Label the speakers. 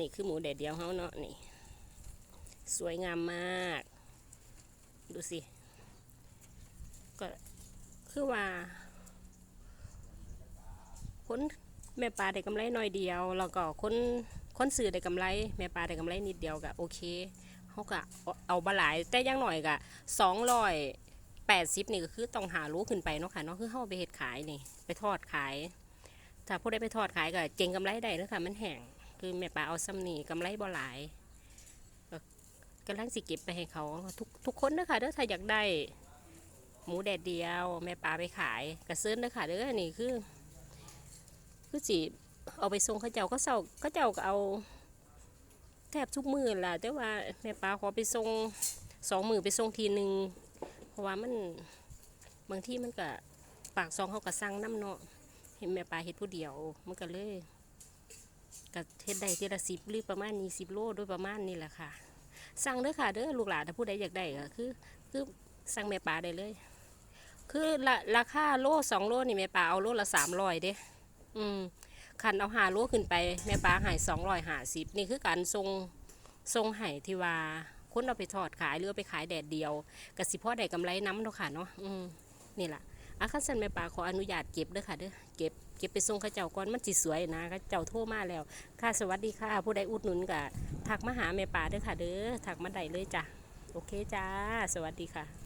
Speaker 1: นี่คือหมูแดดเดียวเฮาเนาะนี่ สวยงามมาก ดูสิ ก็คือว่าคนแม่ปลาได้กำไรหน่อยเดียว แล้วก็คนคนซื้อได้กำไร แม่ปลาได้กำไรนิดเดียวก็โอเคเขาก็เอาบาหลายแต่อยังหน่อยก็สองร้อยแปดสิบนี่ก็คือต้องหารู้ขึ้นไปเนาะค่ะเนาะคือเขาเอาไปเฮ็ดขายนี่ ไปทอดขาย ถ้าผู้ใดไปทอดขายก็เจงกำไรได้เนาะค่ะมันแห้ง คือแม่ปลาเอาซ้ำนี่กำไรบ่หลายก็กำลังสิเก็บไปให้เขาทุกทุกคนเด้อค่ะเด้อถ้าอยากได้ หมูแดดเดียว แม่ปลาไปขายกระเซินเด้อค่ะเด้อนี่คือ คือสิเอาไปส่งเขาเจ้าก็เศร้าเขาเจ้าก็เอาแทบทุกมือล่ะแต่ว่าแม่ปลาขอไปส่งสองมือไปส่งทีหนึ่งเพราะว่ามันบางที่มันก็ปากซองเขาก็สั่งน้ำเนาะเห็นแม่ปลาเฮ็ดผู้เดียวมันก็เลย ก็เฮ็ดได้ทีละสิบหรือประมาณนี้สิบโลโดยประมาณนี้แหละค่ะ สั่งเด้อค่ะเด้อลูกหลานถ้าผู้ใดอยากได้ก็คือ คือสั่งแม่ปลาได้เลย คือละราคาโลสองโลนี่แม่ปลาเอาโลละสามร้อยเด้อืมคันเอาหาโลขึ้นไปแม่ปลาหายสองร้อยหาสิบนี่คือการทรงทรงไห่ที่ว่าคนเอาไปทอดขายหรือไปขายแดดเดียวกสิพ่อได้กำไรน้ำเนาะค่ะเนาะอืมนี่แหละ อาคันสันแม่ป่าขออนุญาตเก็บเด้อค่ะเด้อเก็บเก็บไปส่งข้าเจ้าก่อนมันสิสวยนะข้าเจ้าโทรมาแล้ว ค่ะสวัสดีค่ะ ผู้ใดอุดหนุนกะถักมาหาแม่ป่าเด้อค่ะเด้อถักมาได้เลยจ้ะโอเคจ้า สวัสดีค่ะ